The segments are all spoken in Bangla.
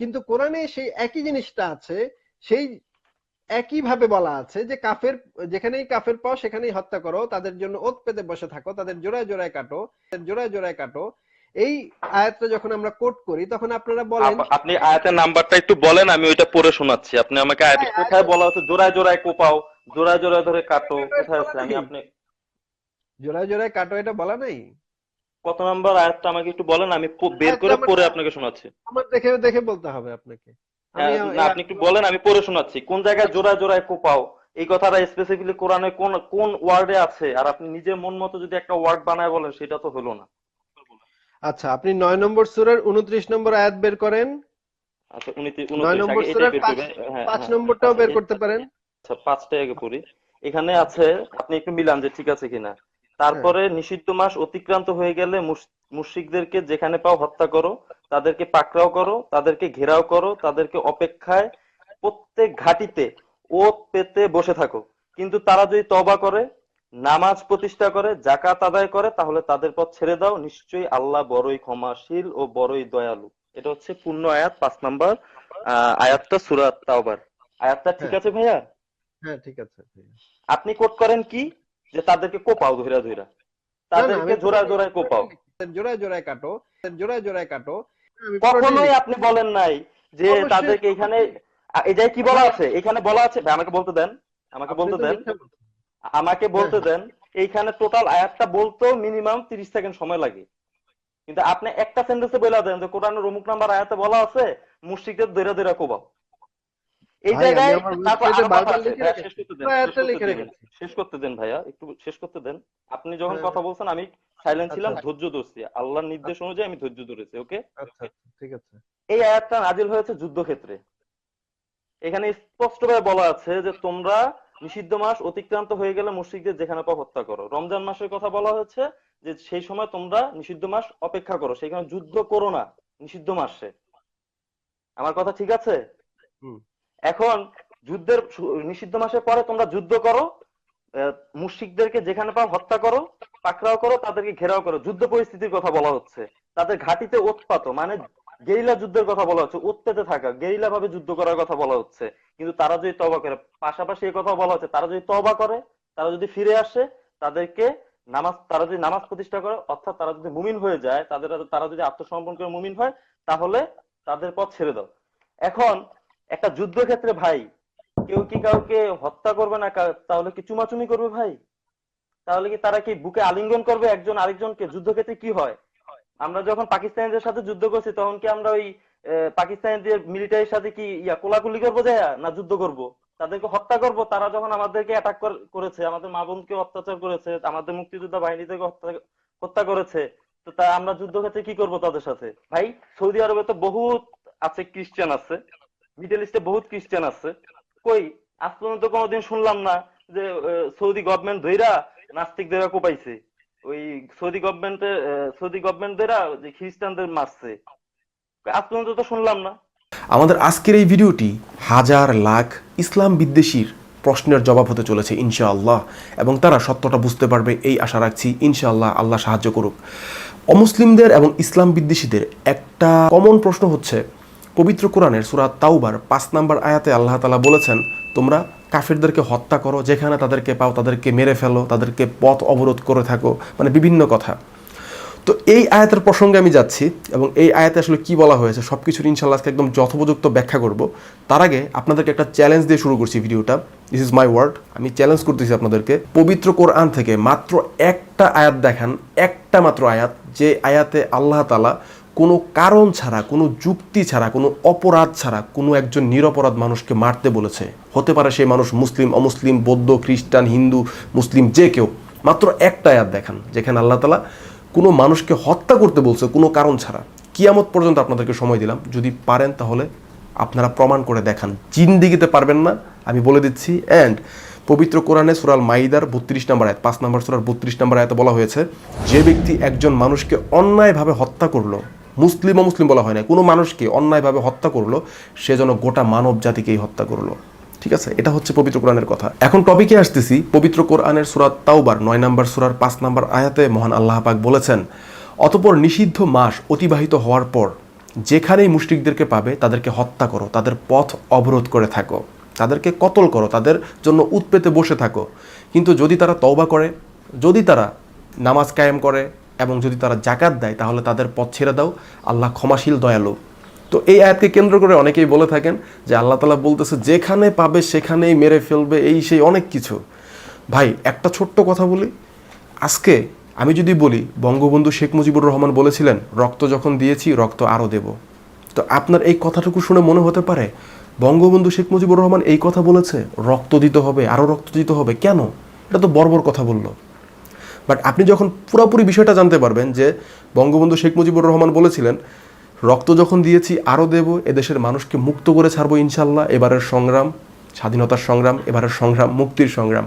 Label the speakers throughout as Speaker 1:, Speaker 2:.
Speaker 1: কিন্তু কোরআনে সেই একই জিনিসটা আছে সেই একই ভাবে বলা আছে যে কাফের যেখানেই কাফের পাও সেখানেই হত্যা করো তাদের জন্য ওত পেতে বসে থাকো তাদের জোড়ায় জোড়ায় কাটো জোড়ায় জোড়ায় কাটো। এই আয়াতটা যখন আমরা কোট করি তখন আপনারা বলেন
Speaker 2: আপনি আয়াতের নাম্বারটা একটু বলেন আমি ওইটা পড়ে শোনাচ্ছি। আপনি আমাকে আয়াতে
Speaker 1: হ্যাঁ,
Speaker 2: কোথায় বলা হচ্ছে? জোড়ায় জোড়ায় কোপাও জোড়ায় জোড়ায় ধরে কাটো কোথায় আছে আমি আপনি
Speaker 1: জোড়ায় জোড়ায় কাটো এটা বলা নাই?
Speaker 2: কত নাম্বার আয়াতটা আমাকে একটু বলেন আমি বের করে পড়ে আপনাকে শোনাচ্ছি।
Speaker 1: আমার দেখে দেখে বলতে হবে আপনাকে।
Speaker 2: হ্যাঁ, না আপনি একটু বলেন আমি পড়ে শোনাচ্ছি। কোন জায়গায় জোড়ায় জোড়ায় কোপাও? এই কথাটা স্পেসিফিকলি কোরআনে কোন কোন ওয়ার্ডে আছে? আর আপনি মন মতো যদি একটা ওয়ার্ড বানায় বলেন সেটা তো হলো না।
Speaker 1: আচ্ছা আপনি নয় নম্বর সূরার উনত্রিশ নম্বর আয়াত বের করেন।
Speaker 2: আচ্ছা
Speaker 1: নম্বর সূরার
Speaker 2: হ্যাঁ হ্যাঁ
Speaker 1: নম্বরটাও বের করতে পারেন।
Speaker 2: আচ্ছা পাঁচটা আগে পড়ি। এখানে আছে আপনি একটু মিলান যে ঠিক আছে কিনা। তারপরে নিষিদ্ধ মাস অতিক্রান্ত হয়ে গেলে মুশ- মুশরিকদেরকে যেখানে পাও হত্যা করো তাদেরকে পাকড়াও করো তাদেরকে ঘেরাও করো তাদেরকে অপেক্ষায় প্রত্যেক ঘাটিতে ওত পেতে বসে থাকো। কিন্তু তারা যদি তবা করে নামাজ প্রতিষ্ঠা করে জাকাত আদায় করে তাহলে তাদের পথ ছেড়ে দাও। নিশ্চয়ই আল্লাহ বড়ই ক্ষমাশীল ও বড়ই দয়ালু। এটা হচ্ছে পূর্ণ আয়াত পাঁচ নাম্বার আহ, আয়াতটা সুরাত তাওবার। আয়াতটা ঠিক
Speaker 1: হ্যাঁ।
Speaker 2: আছে ভাইয়া?
Speaker 1: হ্যাঁ ঠিক আছে
Speaker 2: আপনি কোট করেন কি? যে তাদেরকে কোপাও ধইরা ধইরা তাদেরকে জোড়ায় জোড়ায় কোপাও।
Speaker 1: জোড়ায় জোড়ায় কাটো জোড়ায় জোড়ায় কাটো।
Speaker 2: কখনোই আপনি বলেন নাই যে তাদেরকে এখানে এই জায়গায় কি বলা আছে? এখানে বলা আছে ভাই, আমাকে বলতে দেন। আমাকে বলতে দেন। আমাকে বলতে
Speaker 1: হ্যাঁ।
Speaker 2: দেন এইখানে টোটাল আয়াতটা বলতেও মিনিমাম তিরিশ সেকেন্ড সময় লাগে। কিন্তু আপনি একটা সেন্টেন্সে বলে দেন যে কোরআনের অমুক নাম্বার আয়াতে বলা আছে মুশরিকদের দৈরা দৈরা কোবাও এই জায়গায়
Speaker 1: রেখেছি।
Speaker 2: শেষ করতে দেন, ভাইয়া একটু শেষ করতে দেন। আপনি যখন
Speaker 1: হ্যাঁ।
Speaker 2: কথা বলছেন আমি সাইলেন্ট ছিলাম
Speaker 1: আচ্ছা।
Speaker 2: ধৈর্য ধরছি। আল্লাহর নির্দেশ অনুযায়ী আমি ধৈর্য ধরেছি ওকে
Speaker 1: আচ্ছা আচ্ছা, ঠিক আছে।
Speaker 2: এই আয়াতটা নাজিল হয়েছে যুদ্ধক্ষেত্রে। এখানে স্পষ্টভাবে বলা আছে যে তোমরা নিষিদ্ধ মাস অতিক্রান্ত হয়ে গেলে মুশরিকদের যেখানে পাও হত্যা করো। রমজান মাসের কথা বলা হয়েছে যে সেই সময় তোমরা নিষিদ্ধ মাস অপেক্ষা করো সেখানে যুদ্ধ করো না নিষিদ্ধ মাসে। আমার কথা ঠিক আছে?
Speaker 1: হুম।
Speaker 2: এখন যুদ্ধের নিষিদ্ধ মাসের পরে তোমরা যুদ্ধ করো আহ, মুশরিকদেরকে যেখানে পাও হত্যা করো পাকড়াও করো তাদেরকে ঘেরাও করো। যুদ্ধ পরিস্থিতির কথা বলা হচ্ছে। তাদের ঘাটিতে উৎপাত মানে গেরিলা যুদ্ধের কথা বলা হচ্ছে উৎপেতে থাকা গেরিলা ভাবে যুদ্ধ করার কথা বলা হচ্ছে। কিন্তু তারা যদি তবা করে পাশাপাশি এই কথা বলা হচ্ছে তারা যদি তবা করে তারা যদি ফিরে আসে তাদেরকে নামাজ তারা যদি নামাজ প্রতিষ্ঠা করে অর্থাৎ তারা যদি মুমিন হয়ে যায় তাদের তারা যদি আত্মসমর্পণ করে মুমিন হয় তাহলে তাদের পথ ছেড়ে দাও। এখন একটা যুদ্ধক্ষেত্রে ভাই, কেউ কি কাউকে হত্যা করবে না তাহলে কি চুমাচুমি করবে ভাই? তাহলে কি তারা কি বুকে আলিঙ্গন করবে একজন আরেকজনকে? যুদ্ধক্ষেত্রে কি হয়? আমরা যখন পাকিস্তানিদের সাথে যুদ্ধ করছি, তখন কি আমরা ওই পাকিস্তানিদের মিলিটারির সাথে কি ইয়া কোলাকুলি করব যায় না যুদ্ধ করব? তাদেরকে হত্যা করব? তারা যখন আমাদেরকে অ্যাটাক করেছে, আমাদের মা বোনকে অত্যাচার করেছে, আমাদের মুক্তিযোদ্ধা বাহিনী থেকে হত্যা করেছে, তো তা আমরা যুদ্ধক্ষেত্রে কি করব তাদের সাথে? ভাই, সৌদি আরবে তো বহুত আছে খ্রিস্টান আছে। মিডল ইস্টে বহুত খ্রিস্টান আছে। কই, আজ পর্যন্ত কোনোদিন শুনলাম না যে সৌদি গভর্নমেন্ট ধইরা নাস্তিক ধইরা কোপাইছে। ওই সৌদি গভর্নমেন্টে সৌদি গভর্নমেন্ট ধইরা যে খ্রিস্টানদের মারছে। আজ পর্যন্ত তো শুনলাম না।
Speaker 3: আমাদের আজকের এই ভিডিওটি হাজার লাখ ইসলাম বিদ্বেষীর প্রশ্নের জবাব হতে চলেছে, ইনশাআল্লাহ। এবং তারা সত্যটা বুঝতে পারবে, এই আশা রাখছি, ইনশাআল্লাহ আল্লাহ সাহায্য করুক। অমুসলিমদের এবং ইসলাম বিদ্বেষীদের একটা কমন প্রশ্ন হচ্ছে পবিত্র কোরআনের সুরাত তাওবার পাঁচ নাম্বার আয়াতে আল্লাহ তালা বলেছেন, তোমরা কাফিরদেরকে হত্যা করো, যেখানে তাদেরকে পাও তাদেরকে মেরে ফেলো, তাদেরকে পথ অবরোধ করে থাকো। মানে বিভিন্ন কথা। তো এই আয়াতের প্রসঙ্গে আমি যাচ্ছি এবং এই আয়াতে আসলে কি বলা হয়েছে সব কিছুর ইনশাল্লাহ আজকে একদম যথোপযুক্ত ব্যাখ্যা করব। তার আগে আপনাদেরকে একটা চ্যালেঞ্জ দিয়ে শুরু করছি ভিডিওটা। দিস ইজ মাই ওয়ার্ড আমি চ্যালেঞ্জ করতেছি আপনাদেরকে। পবিত্র কোরআন থেকে মাত্র একটা আয়াত দেখান, একটা মাত্র আয়াত, যে আয়াতে আল্লাহ তালা কোনো কারণ ছাড়া, কোনো যুক্তি ছাড়া, কোনো অপরাধ ছাড়া কোনো একজন নিরপরাধ মানুষকে মারতে বলেছে। হতে পারে সেই মানুষ মুসলিম, অমুসলিম, বৌদ্ধ, খ্রিস্টান, হিন্দু, মুসলিম, যে কেউ। মাত্র একটা আয়াত দেখান, যেখানে আল্লাহ তালা কোনো মানুষকে হত্যা করতে বলছে কোনো কারণ ছাড়া। কিয়ামত পর্যন্ত আপনাদেরকে সময় দিলাম। যদি পারেন তাহলে আপনারা প্রমাণ করে দেখান। জিন্দিগিতে পারবেন না, আমি বলে দিচ্ছি। অ্যান্ড পবিত্র কোরআনে সুরাল মাইদার বত্রিশ নম্বর আয়াত, পাঁচ নম্বর সুরার বত্রিশ নম্বর আয়াতে বলা হয়েছে, যে ব্যক্তি একজন মানুষকে অন্যায়ভাবে হত্যা করল মুসলিম মুসলিম বলা হয় না কোনো মানুষকে অন্যায়ভাবে হত্যা করল, সে যেন গোটা মানব জাতিকেই হত্যা করল। ঠিক আছে? এটা হচ্ছে পবিত্র কোরআনের কথা। এখন টপিকে আসতেছি, পবিত্র কোরআনের সুরাত তাওবার, নয় নম্বর সুরার পাঁচ নম্বর আয়াতে মহান আল্লাহ পাক বলেছেন, অতপর নিষিদ্ধ মাস অতিবাহিত হওয়ার পর যেখানেই মুশরিকদেরকে পাবে, তাদেরকে হত্যা করো, তাদের পথ অবরোধ করে থাকো, তাদেরকে কতল করো, তাদের জন্য উৎপেতে বসে থাকো। কিন্তু যদি তারা তওবা করে, যদি তারা নামাজ কায়েম করে এবং যদি তারা জাকাত দেয়, তাহলে তাদের পথ ছেড়ে দাও। আল্লাহ ক্ষমাশীল, দয়ালু। তো এই আয়াতকে কেন্দ্র করে অনেকেই বলে থাকেন যে আল্লাহ তালা বলতেছে, যেখানে পাবে সেখানেই মেরে ফেলবে। এই সেই অনেক কিছু। ভাই, একটা ছোট্ট কথা বলি। আজকে আমি যদি বলি, বঙ্গবন্ধু শেখ মুজিবুর রহমান বলেছিলেন, রক্ত যখন দিয়েছি, রক্ত আরও দেব। তো আপনার এই কথাটুকু শুনে মনে হতে পারে, বঙ্গবন্ধু শেখ মুজিবুর রহমান এই কথা বলেছে, রক্ত দিতে হবে আরও রক্ত দিতে হবে। কেন? এটা তো বর্বর কথা বলল। বাট আপনি যখন পুরোপুরি বিষয়টা জানতে পারবেন যে বঙ্গবন্ধু শেখ মুজিবুর রহমান বলেছিলেন, রক্ত যখন দিয়েছি আরও দেব, এদেশের মানুষকে মুক্ত করে ছাড়বো ইনশাল্লাহ, এবারের সংগ্রাম, স্বাধীনতার সংগ্রাম, এবারের সংগ্রাম, মুক্তির সংগ্রাম।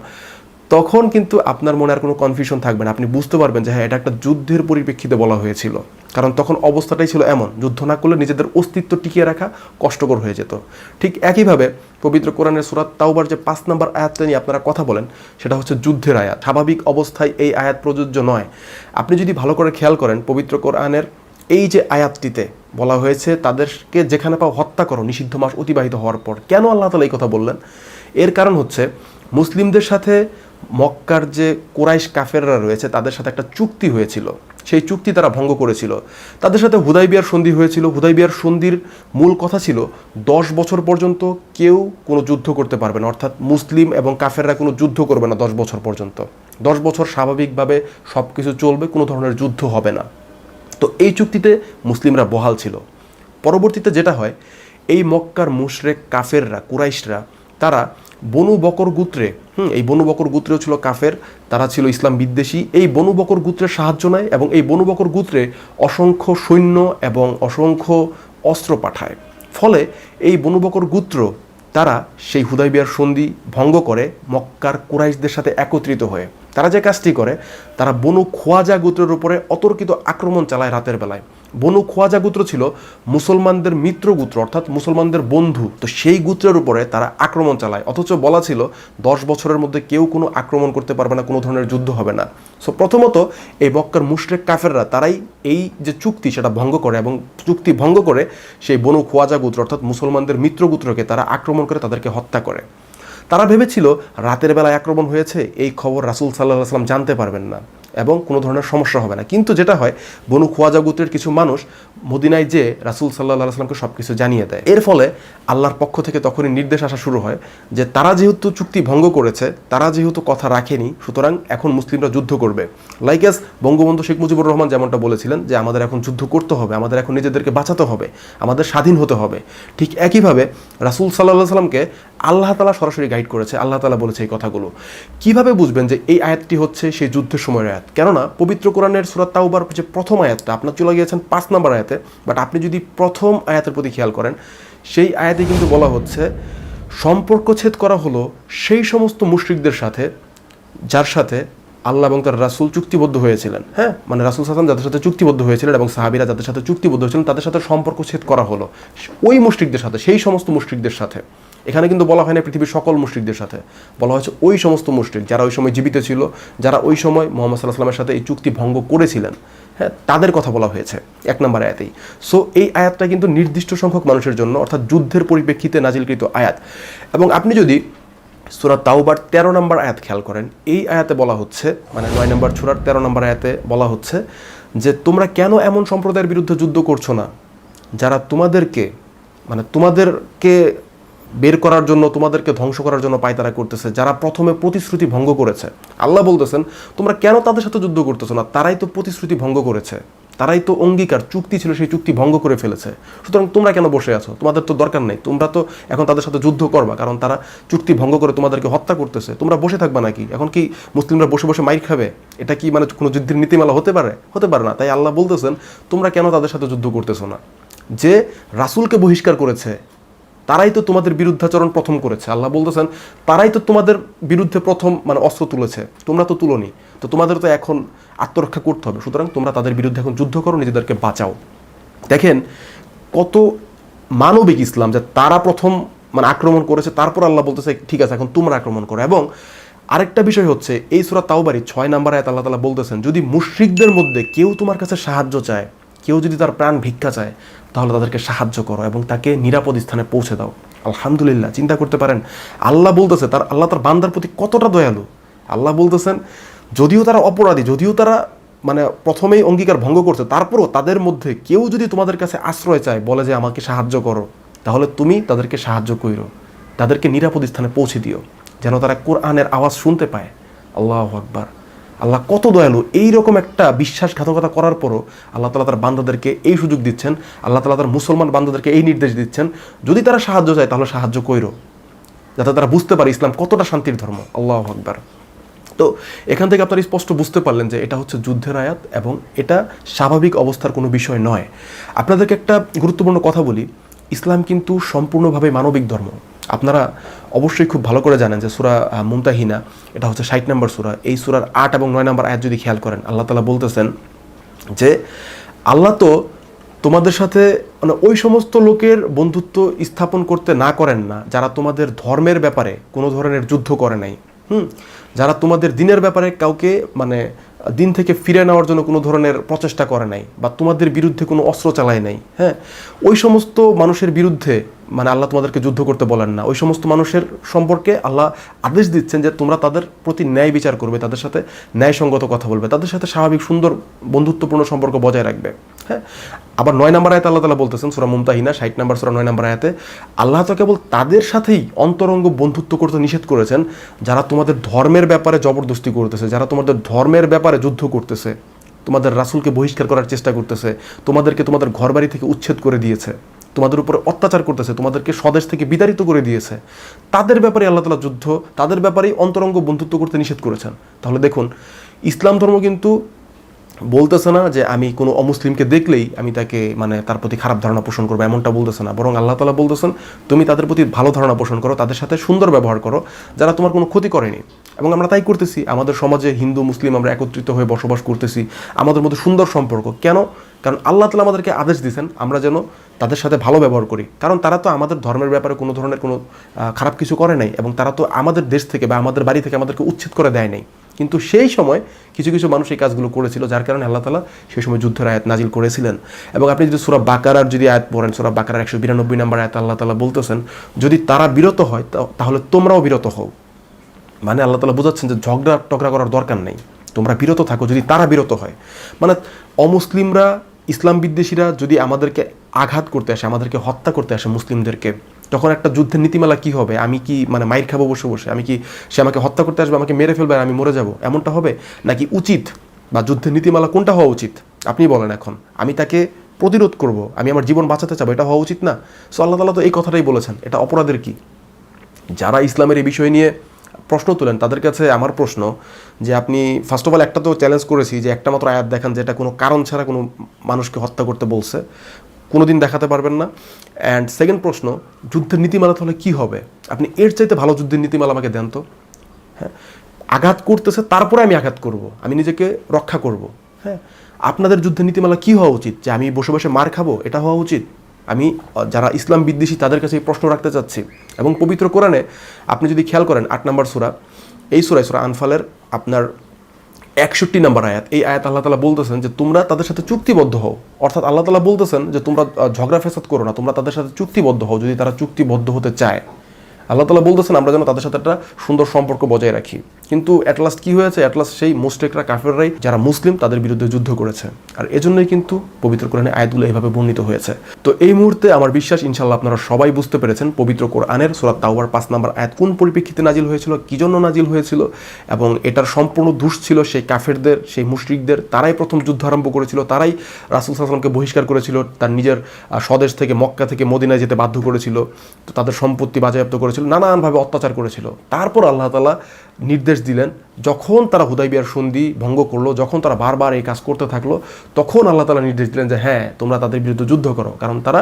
Speaker 3: তখন কিন্তু আপনার মনে আর কোনো কনফিউশন থাকবে না। আপনি বুঝতে পারবেন যে হ্যাঁ এটা একটা যুদ্ধের পরিপ্রেক্ষিতে বলা হয়েছিল। কারণ তখন অবস্থাটাই ছিল এমন, যুদ্ধ না করলে নিজেদের অস্তিত্ব টিকিয়ে রাখা কষ্টকর হয়ে যেত। ঠিক একইভাবে পবিত্র কোরআনের সুরাত তাওবার যে পাঁচ নম্বর আয়াতটা নিয়ে আপনারা কথা বলেন, সেটা হচ্ছে যুদ্ধের আয়াত। স্বাভাবিক অবস্থায় এই আয়াত প্রযোজ্য নয়। আপনি যদি ভালো করে খেয়াল করেন, পবিত্র কোরআনের এই যে আয়াতটিতে বলা হয়েছে, তাদেরকে যেখানে পাও হত্যা করো, নিষিদ্ধ মাস অতিবাহিত হওয়ার পর। কেন আল্লাহ তালা এই কথা বললেন? এর কারণ হচ্ছে, মুসলিমদের সাথে মক্কার যে কোরাইশ কাফেররা রয়েছে, তাদের সাথে একটা চুক্তি হয়েছিল। সেই চুক্তি তারা ভঙ্গ করেছিল। তাদের সাথে হুদাইবিয়ার সন্ধি হয়েছিল। হুদাইবিয়ার সন্ধির মূল কথা ছিল, দশ বছর পর্যন্ত কেউ কোনো যুদ্ধ করতে পারবে না। অর্থাৎ মুসলিম এবং কাফেররা কোনো যুদ্ধ করবে না দশ বছর পর্যন্ত। দশ বছর স্বাভাবিকভাবে সব কিছু চলবে, কোনো ধরনের যুদ্ধ হবে না। তো এই চুক্তিতে মুসলিমরা বহাল ছিল। পরবর্তীতে যেটা হয়, এই মক্কার মুশরেক কাফেররা, কুরাইশরা, তারা বনু বকর গুত্রে, হুম, এই বনু বকর গুত্রেও ছিল কাফের, তারা ছিল ইসলাম বিদ্বেষী। এই বনু বকর গুত্রের সাহায্য নেয় এবং এই বনু বকর গুত্রে অসংখ্য সৈন্য এবং অসংখ্য অস্ত্র পাঠায়। ফলে এই বনু বকর গুত্র, তারা সেই হুদাইবিয়ার সন্ধি ভঙ্গ করে মক্কার কুরাইশদের সাথে একত্রিত হয়ে। তারা যে কাজটি করে, তারা বনু খোয়াজা গোত্রের উপরে অতর্কিত আক্রমণ চালায় রাতের বেলায়। বনু খোয়াজা গোত্র ছিল মুসলমানদের মিত্র গোত্র, অর্থাৎ মুসলমানদের বন্ধু। তো সেই গোত্রের উপরে তারা আক্রমণ চালায়। অথচ বলা ছিল, দশ বছরের মধ্যে কেউ কোনো আক্রমণ করতে পারবে না, কোনো ধরনের যুদ্ধ হবে না। সো প্রথমত এই বক্কার মুশরেক কাফেররা, তারাই এই যে চুক্তি সেটা ভঙ্গ করে এবং চুক্তি ভঙ্গ করে সেই বনু খোয়াজা গোত্র, অর্থাৎ মুসলমানদের মিত্র গোত্রকে তারা আক্রমণ করে তাদেরকে হত্যা করে। তারা ভেবেছিল, রাতের বেলায় আক্রমণ হয়েছে, এই খবর রাসুল সাল্লাহ সাল্লাম জানতে পারবেন না। এবং কোনো ধরনের সমস্যা হবে না। কিন্তু যেটা হয়, বনু খোয়াজা কিছু মানুষ মদিনায় যে রাসুল সাল্লাহ সাল্লামকে সব কিছু জানিয়ে দেয়। এর ফলে আল্লাহর পক্ষ থেকে তখনই নির্দেশ আসা শুরু হয় যে, তারা যেহেতু চুক্তি ভঙ্গ করেছে, তারা যেহেতু কথা রাখেনি, সুতরাং এখন মুসলিমরা যুদ্ধ করবে। লাইক এস বঙ্গবন্ধু শেখ মুজিবুর রহমান যেমনটা বলেছিলেন যে, আমাদের এখন যুদ্ধ করতে হবে, আমাদের এখন নিজেদেরকে বাঁচাতে হবে, আমাদের স্বাধীন হতে হবে। ঠিক একইভাবে রাসুল সাল্লাহ সাল্লামকে আল্লাহ তালা সরাসরি গাইড করেছে। আল্লাহ তালা বলেছে এই কথাগুলো। কীভাবে বুঝবেন যে, এই আয়াতটি হচ্ছে সেই যুদ্ধের সময়ের কেননা পবিত্র কোরআনের সুরাত তাওবার যে প্রথম আয়াতটা। আপনার চলে গিয়েছেন পাঁচ নম্বর আয়াতে। বাট আপনি যদি প্রথম আয়াতের প্রতি খেয়াল করেন, সেই আয়াতে কিন্তু বলা হচ্ছে, সম্পর্ক ছেদ করা হলো সেই সমস্ত মুশরিকদের সাথে, যার সাথে আল্লাহ এবং তার রাসুল চুক্তিবদ্ধ হয়েছিলেন। হ্যাঁ? মানে রাসুল হাসান যাদের সাথে চুক্তিবদ্ধ হয়েছিলেন এবং সাহাবিরা যাদের সাথে চুক্তিবদ্ধ হয়েছিলেন, তাদের সাথে সম্পর্ক ছেদ করা হলো। ওই মুশরিকদের সাথে, সেই সমস্ত মুশরিকদের সাথে। এখানে কিন্তু বলা হয় না পৃথিবীর সকল মুশরিকদের সাথে। বলা হয়েছে ওই সমস্ত মুশরিক যারা ওই সময় জীবিত ছিল, যারা ওই সময় মোহাম্মদ সাল্লাহ সাল্লামের সাথে এই চুক্তি ভঙ্গ করেছিলেন। হ্যাঁ তাদের কথা বলা হয়েছে এক নম্বর আয়াতেই। সো এই আয়াতটা কিন্তু নির্দিষ্ট সংখ্যক মানুষের জন্য, অর্থাৎ যুদ্ধের পরিপ্রেক্ষিতে নাজিলকৃত আয়াত। এবং আপনি যদি সুরা তাওবার তেরো নম্বর আয়াত খেয়াল করেন, এই আয়াতে বলা হচ্ছে মানে নয় নম্বর সুরার তেরো নম্বর আয়াতে বলা হচ্ছে যে, তোমরা কেন এমন সম্প্রদায়ের বিরুদ্ধে যুদ্ধ করছ না? যারা তোমাদেরকে মানে তোমাদেরকে বের করার জন্য, তোমাদেরকে ধ্বংস করার জন্য পায়তারা করতেছে, যারা প্রথমে প্রতিশ্রুতি ভঙ্গ করেছে। আল্লাহ বলতেছেন, তোমরা কেন তাদের সাথে যুদ্ধ করতেছো না? তারাই তো প্রতিশ্রুতি ভঙ্গ করেছে। তারাই তো অঙ্গীকার, চুক্তি ছিল, সেই চুক্তি ভঙ্গ করে ফেলেছে। সুতরাং তোমরা কেন বসে আছো? তোমাদের তো দরকার নেই। তোমরা তো এখন তাদের সাথে যুদ্ধ করবা, কারণ তারা চুক্তি ভঙ্গ করে তোমাদেরকে হত্যা করতেছে। তোমরা বসে থাকবা নাকি? এখন কি মুসলিমরা বসে বসে মাইর খাবে? এটা কি মানে কোনো যুদ্ধের নীতিমালা হতে পারে? হতে পারে না। তাই আল্লাহ বলতেছেন, তোমরা কেন তাদের সাথে যুদ্ধ করতেছো না? যে রাসূলকে বহিষ্কার করেছে তারাই তো তোমাদের বিরুদ্ধাচরণ প্রথম করেছে। আল্লাহ বলতেছেন, তারাই তো তোমাদের বিরুদ্ধে প্রথম মানে অস্ত্র তুলেছে। তোমরা তো তুলোনি। তো তোমাদের তো এখন আত্মরক্ষা করতে হবে। সুতরাং তোমরা তাদের বিরুদ্ধে এখন যুদ্ধ করো, নিজেদেরকে বাঁচাও। দেখেন, কত মানবিক ইসলাম যে তারা প্রথম মানে আক্রমণ করেছে, তারপর আল্লাহ বলতেছে, ঠিক আছে, এখন তোমরা আক্রমণ করো। এবং আরেকটা বিষয় হচ্ছে, এই সুরা তাওবারি ছয় নাম্বার আয়াত আল্লাহ তালা বলতেছেন, যদি মুশরিকদের মধ্যে কেউ তোমার কাছে সাহায্য চায় কেউ যদি তার প্রাণ ভিক্ষা চায়, তাহলে তাদেরকে সাহায্য করো এবং তাকে নিরাপদ স্থানে পৌঁছে দাও। আলহামদুলিল্লাহ, চিন্তা করতে পারেন, আল্লাহ বলতেছে, তার, আল্লাহ তার বান্দার প্রতি কতটা দয়ালু? আল্লাহ বলতেছেন, যদিও তারা অপরাধী, যদিও তারা মানে প্রথমেই অঙ্গীকার ভঙ্গ করছে, তারপরও তাদের মধ্যে কেউ যদি তোমাদের কাছে আশ্রয় চায়, বলে যে আমাকে সাহায্য করো, তাহলে তুমি তাদেরকে সাহায্য কইরো, তাদেরকে নিরাপদ স্থানে পৌঁছে দিও, যেন তারা কোরআনের আওয়াজ শুনতে পায়। আল্লাহ আকবার। আল্লাহ কত দয়ালু এই রকম একটা বিশ্বাসঘাতকতা করার পরও আল্লাহ তালা তার বান্দাদেরকে এই সুযোগ দিচ্ছেন, আল্লাহ তালা তার মুসলমান বান্দাদেরকে এই নির্দেশ দিচ্ছেন, যদি তারা সাহায্য চায় তাহলে সাহায্য কইরো, যাতে তারা বুঝতে পারে ইসলাম কতটা শান্তির ধর্ম, আল্লাহ আকবার। তো এখান থেকে আপনারা স্পষ্ট বুঝতে পারলেন যে এটা হচ্ছে যুদ্ধের আয়াত এবং এটা স্বাভাবিক অবস্থার কোনো বিষয় নয়। আপনাদেরকে একটা গুরুত্বপূর্ণ কথা বলি, ইসলাম কিন্তু সম্পূর্ণভাবে মানবিক ধর্ম। আপনারা অবশ্যই খুব ভালো করে জানেন যে সুরা মুমতাহিনা, এটা হচ্ছে ষাট নম্বর সুরা। এই সুরার আট এবং নয় নম্বর আয়াত যদি খেয়াল করেন, আল্লাহ তালা বলতেছেন যে, আল্লাহ তো তোমাদের সাথে মানে ওই সমস্ত লোকের বন্ধুত্ব স্থাপন করতে না করেন না, যারা তোমাদের ধর্মের ব্যাপারে কোনো ধরনের যুদ্ধ করে নাই। হুম? যারা তোমাদের দিনের ব্যাপারে কাউকে মানে দিন থেকে ফিরে নেওয়ার জন্য কোনো ধরনের প্রচেষ্টা করে নাই, বা তোমাদের বিরুদ্ধে কোনো অস্ত্র চালায় নাই হ্যাঁ? ওই সমস্ত মানুষের বিরুদ্ধে মানে আল্লাহ তোমাদেরকে যুদ্ধ করতে বলেন না। ওই সমস্ত মানুষের সম্পর্কে আল্লাহ আদেশ দিচ্ছেন যে তোমরা তাদের প্রতি ন্যায় বিচার করবে, তাদের সাথে ন্যায়সঙ্গত কথা বলবে, তাদের সাথে স্বাভাবিক সুন্দর বন্ধুত্বপূর্ণ সম্পর্ক বজায় রাখবে। হ্যাঁ? আবার নয় নম্বর আয়াতে আল্লাহ তালা বলতেছেন, সুরা মুমতাহিনা, ষাট নম্বর সুরা, নয় নম্বর আয়াতে, আল্লাহ তো কেবল তাদের সাথেই অন্তরঙ্গ বন্ধুত্ব করতে নিষেধ করেছেন, যারা তোমাদের ধর্মের ব্যাপারে জবরদস্তি করতেছে, যারা তোমাদের ধর্মের ব্যাপারে যুদ্ধ করতেছে, তোমাদের রাসূলকে বহিষ্কার করার চেষ্টা করতেছে, তোমাদেরকে তোমাদের ঘরবাড়ি থেকে উচ্ছেদ করে দিয়েছে। তোমাদের উপর অত্যাচার করতেছে, তোমাদেরকে স্বদেশ থেকে বিতাড়িত করে দিয়েছে। তাদের ব্যাপারে আল্লাহ তালা যুদ্ধ, তাদের ব্যাপারেই অন্তরঙ্গ বন্ধুত্ব করতে নিষেধ করেছেন। তাহলে দেখুন, ইসলাম ধর্ম কিন্তু বলতেছে না যে আমি কোনো অমুসলিমকে দেখলেই আমি তাকে মানে তার প্রতি খারাপ ধারণা পোষণ করব, এমনটা বলতেছে না। বরং আল্লাহ তালা বলতেছেন, তুমি তাদের প্রতি ভালো ধারণা পোষণ করো, তাদের সাথে সুন্দর ব্যবহার করো। যারা তোমার কোনো ক্ষতি করেনি। এবং আমরা তাই করতেছি, আমাদের সমাজে হিন্দু, মুসলিম আমরা একত্রিত হয়ে বসবাস করতেছি, আমাদের মধ্যে সুন্দর সম্পর্ক। কেন? কারণ আল্লাহ তালা আমাদেরকে আদেশ দিয়েছেন, আমরা যেন তাদের সাথে ভালো ব্যবহার করি। কারণ তারা তো আমাদের ধর্মের ব্যাপারে কোনো ধরনের কোনো খারাপ কিছু করে নাই এবং তারা তো আমাদের দেশ থেকে বা আমাদের বাড়ি থেকে আমাদেরকে উচ্ছেদ করে দেয় নাই। কিন্তু সেই সময় কিছু কিছু মানুষ এই কাজগুলো করেছিল, যার কারণে আল্লাহ তালা সেই সময় যুদ্ধের আয়াত নাজিল করেছিলেন। এবং আপনি যদি সুরা বাকারার যদি আয়াত পড়েন, সুরা বাকারার একশো বিরানব্বই নম্বর আয়াত আল্লাহ তালা বলতেছেন, যদি তারা বিরত হয় তাহলে তোমরাও বিরত হও। মানে আল্লাহ তালা বোঝাচ্ছেন যে ঝগড়া টগড়া করার দরকার নেই। তোমরা বিরত থাকো যদি তারা বিরত হয়। মানে অমুসলিমরা, ইসলাম বিদ্বেষীরা যদি আমাদেরকে আঘাত করতে আসে, আমাদেরকে হত্যা করতে আসে মুসলিমদেরকে তখন একটা যুদ্ধের নীতিমালা কি হবে? আমি কি মানে মাইর খাব বসে বসে? আমি কি সে আমাকে হত্যা করতে আসবে, আমাকে মেরে ফেলবে আর আমি মরে যাব? এমনটা হবে? নাকি উচিত বা যুদ্ধের নীতিমালা কোনটা হওয়া উচিত? আপনি বলেন এখন। আমি তাকে প্রতিরোধ করব। আমি আমার জীবন বাঁচাতে চাবো, এটা হওয়া উচিত না? সো আল্লাহ তালা তো এই কথাটাই বলেছেন। এটা অপরাধের কি? যারা ইসলামের এই বিষয় নিয়ে প্রশ্ন তোলেন, তাদের কাছে আমার প্রশ্ন যে আপনি ফার্স্ট অফ অল একটা তো চ্যালেঞ্জ করেছি যে একটা মাত্র আয়াত দেখান যেটা কোনো কারণ ছাড়া কোনো মানুষকে হত্যা করতে বলছে। কোনোদিন দেখাতে পারবেন না। অ্যান্ড সেকেন্ড প্রশ্ন, যুদ্ধের নীতিমালা তাহলে কী হবে? আপনি এর চাইতে ভালো যুদ্ধের নীতিমালা আমাকে দেন তো। হ্যাঁ? আঘাত করতেছে, তারপরে আমি আঘাত করব। আমি নিজেকে রক্ষা করব। হ্যাঁ? আপনাদের যুদ্ধের নীতিমালা কী হওয়া উচিত? যে আমি বসে বসে মার খাব, এটা হওয়া উচিত? আমি যারা ইসলাম বিদ্বেষী, তাদের কাছে এই প্রশ্ন রাখতে চাচ্ছি। এবং পবিত্র কোরআনে আপনি যদি খেয়াল করেন, আট নম্বর সুরা, এই সুরায় সুরা আনফালের আপনার একষট্টি নম্বর আয়াত। এই আয়াত আল্লাহ তালা বলতেছেন যে তোমরা তাদের সাথে চুক্তিবদ্ধ হও। অর্থাৎ আল্লাহ তালা বলতেছেন যে তোমরা ঝগড়া ফেসাদ করো না, তোমরা তাদের সাথে চুক্তিবদ্ধ হও যদি তারা চুক্তিবদ্ধ হতে চায়। আল্লাহ তালা বলতেছেন, আমরা যেন তাদের সাথে একটা সুন্দর সম্পর্ক বজায় রাখি। কিন্তু অ্যাটলাস্ট কি হয়েছে? অ্যাটলাস্ট সেই মুস্টেকরা কাফেররাই যারা মুসলিম, তাদের বিরুদ্ধে যুদ্ধ করেছে। আর এজন্যই কিন্তু পবিত্র কোরআনে আয়াতগুলো এইভাবে বর্ণিত হয়েছে। তো এই মুহূর্তে আমার বিশ্বাস ইনশাল্লাহ আপনারা সবাই বুঝতে পেরেছেন, পবিত্র কোরআনের সুরাত তাওবার পাঁচ নাম্বার আয়াত কোন পরিপ্রেক্ষিতে নাজিল হয়েছিল, কি জন্য নাজিল হয়েছিল এবং এটার সম্পূর্ণ দোষ ছিল সেই কাফেরদের, সেই মুশরিকদের, তারাই প্রথম যুদ্ধ আরম্ভ করেছিল, তারাই রাসুল সাল্লামকে বহিষ্কার করেছিল, তার নিজের স্বদেশ থেকে মক্কা থেকে মদিনায় যেতে বাধ্য করেছিল। তো তাদের সম্পত্তি বাজেয়াপ্ত করেছিল, নানানভাবে অত্যাচার করেছিল। তারপর আল্লাহ তালা নির্দেশ দিলেন, যখন তারা হুদাইবিয়ার সন্ধি ভঙ্গ করল, যখন তারা বারবার এই কাজ করতে থাকল, তখন আল্লাহ তালা নির্দেশ দিলেন যে হ্যাঁ তোমরা তাদের বিরুদ্ধে যুদ্ধ করো, কারণ তারা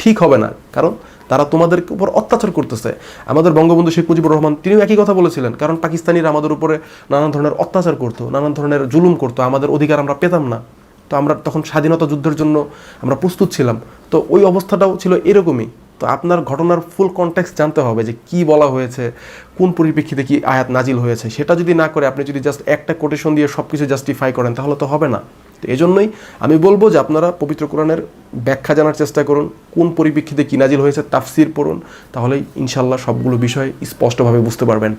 Speaker 3: ঠিক হবে না, কারণ তারা তোমাদের উপর অত্যাচার করতেছে। আমাদের বঙ্গবন্ধু শেখ মুজিবুর রহমান, তিনিও একই কথা বলেছিলেন, কারণ পাকিস্তানিরা আমাদের উপরে নানান ধরনের অত্যাচার করতো, নানান ধরনের জুলুম করতো, আমাদের অধিকার আমরা পেতাম না। তো আমরা তখন স্বাধীনতা যুদ্ধের জন্য আমরা প্রস্তুত ছিলাম। তো ওই অবস্থাটাও ছিল এরকমই। তো আপনার ঘটনার ফুল কনটেক্সট জানতে হবে যে কি বলা হয়েছে, কোন পরিপ্রেক্ষিতে কি আয়াত নাজিল হয়েছে, সেটা যদি না করে আপনি যদি জাস্ট একটা কোটেশন দিয়ে সব কিছু জাস্টিফাই করেন, তাহলে তো হবে না। তো এই জন্যই আমি বলব যে আপনারা পবিত্র কোরআনের ব্যাখ্যা জানার চেষ্টা করুন, কোন পরিপ্রেক্ষিতে কি নাজিল হয়েছে তাফসির পড়ুন, তাহলেই ইনশাল্লাহ সবগুলো বিষয় স্পষ্টভাবে বুঝতে পারবেন।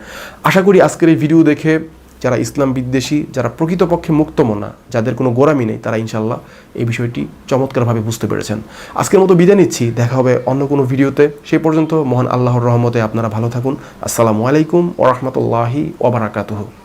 Speaker 3: আশা করি আজকের এই ভিডিও দেখে যারা ইসলাম বিদ্বেষী, যারা প্রকৃতপক্ষে মুক্তমনা, যাদের কোনো গোড়ামি নেই, তারা ইনশাল্লাহ এই বিষয়টি চমৎকারভাবে বুঝতে পেরেছেন। আজকের মতো বিদায় নিচ্ছি। দেখা হবে অন্য কোনো ভিডিওতে। সেই পর্যন্ত মহান আল্লাহর রহমতে আপনারা ভালো থাকুন। আসসালামু আলাইকুম ওরহমতুল্লাহি ওবরাকাতুহ